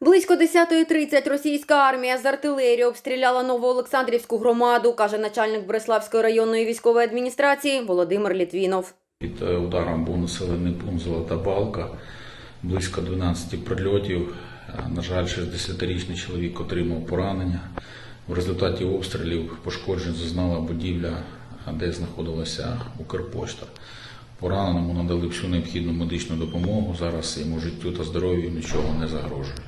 Близько 10.30 російська армія з артилерії обстріляла Новоолександрівську громаду, каже начальник Бориславської районної військової адміністрації Володимир Літвінов. Під е, ударом був населений пункт Золота Балка, близько 12 прильотів. Е, На жаль, 60-річний чоловік отримав поранення. В результаті обстрілів пошкоджень зазнала будівля, е, де знаходилася Укрпошта. Пораненому надали всю необхідну медичну допомогу. Зараз йому життю та здоров'ю нічого не загрожує.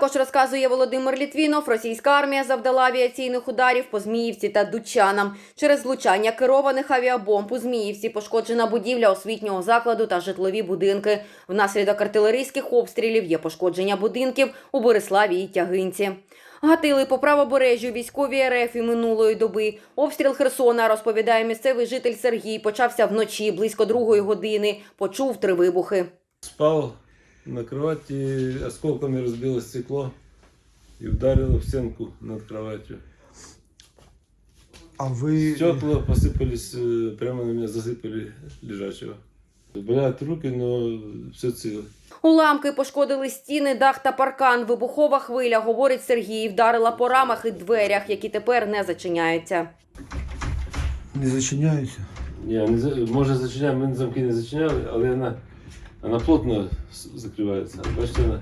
Також розказує Володимир Літвінов, російська армія завдала авіаційних ударів по Зміївці та Дучанам. Через влучання керованих авіабомб у Зміївці пошкоджена будівля освітнього закладу та житлові будинки. Внаслідок артилерійських обстрілів є пошкодження будинків у Бориславі і Тягинці. Гатили по правобережжю військові РФ і минулої доби. Обстріл Херсона, розповідає місцевий житель Сергій, почався вночі близько другої години. Почув три вибухи. Спал на кровати, осколками разбило стекло и ударило в стенку над кроватью. А вы... Стекла посыпались, э, прямо на меня засыпали лежачего. Болят руки, но все цело. Уламки пошкодили стіни, дах та паркан. Вибухова хвиля, говорить Сергій, вдарила по рамах і дверях, які тепер не зачиняються. Не зачиняються? Не, не за- може зачиняємо, ми замки не зачиняли, але вона, вона плотно закривається. Бачите, вона,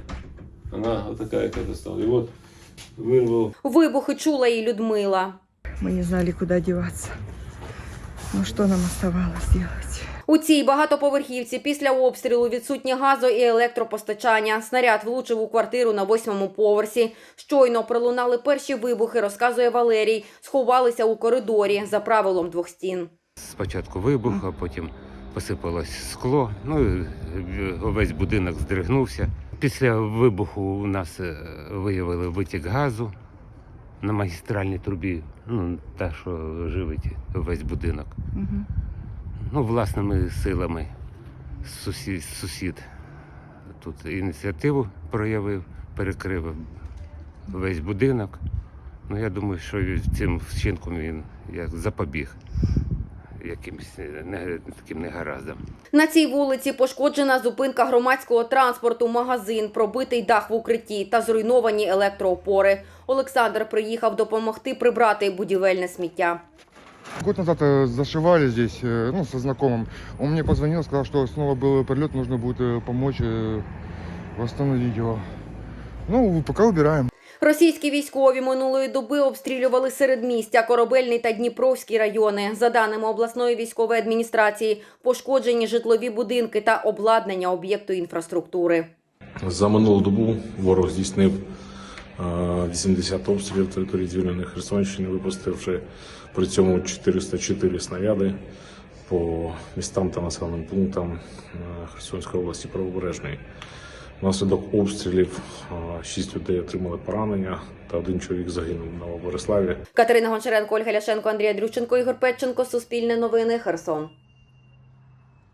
вона отака, яка достала. І от вирвав Вибухи чула і Людмила. Мы не знали, куда деваться. Ну что нам оставалось делать? У цій багатоповерхівці після обстрілу відсутні газу і електропостачання. Снаряд влучив у квартиру на восьмому поверсі. Щойно пролунали перші вибухи, розказує Валерій. Сховалися у коридорі за правилом двох стін. Спочатку вибух, а потім посипалось скло. Ну, і весь будинок здригнувся. Після вибуху у нас е, виявили витік газу на магістральній трубі, ну, та, що живить весь будинок. Мгм. Ну, власними силами сусід, сусід тут ініціативу проявив, перекрив весь будинок. Ну, я думаю, що цим вчинком він як запобіг якимось е, не, таким негараздам. На цій вулиці пошкоджена зупинка громадського транспорту, магазин, пробитий дах в укритті та зруйновані електроопори. Олександр приїхав допомогти прибрати будівельне сміття. Год назад э, зашивали здесь, э, ну, со знакомым. Он мне позвонил, сказал, что снова был прилет, нужно будет э, помочь э, восстановить его. Ну, пока убираем. Російські військові минулої доби обстрілювали середмістя, Корабельний та Дніпровський райони. За даними обласної військової адміністрації, пошкоджені житлові будинки та обладнання об'єкту інфраструктури. За минулу добу ворог здійснив е, 80 обстрілів території звільненої Херсонщини, випустивши при цьому 404 снаряди по містам та населеним пунктам е, Херсонської області правобережної. Внаслідок обстрілів шість людей отримали поранення та один чоловік загинув на Новобориславі. Катерина Гончаренко, Ольга Ляшенко, Андрій Дрюченко, Ігор Петченко. Суспільне новини. Херсон.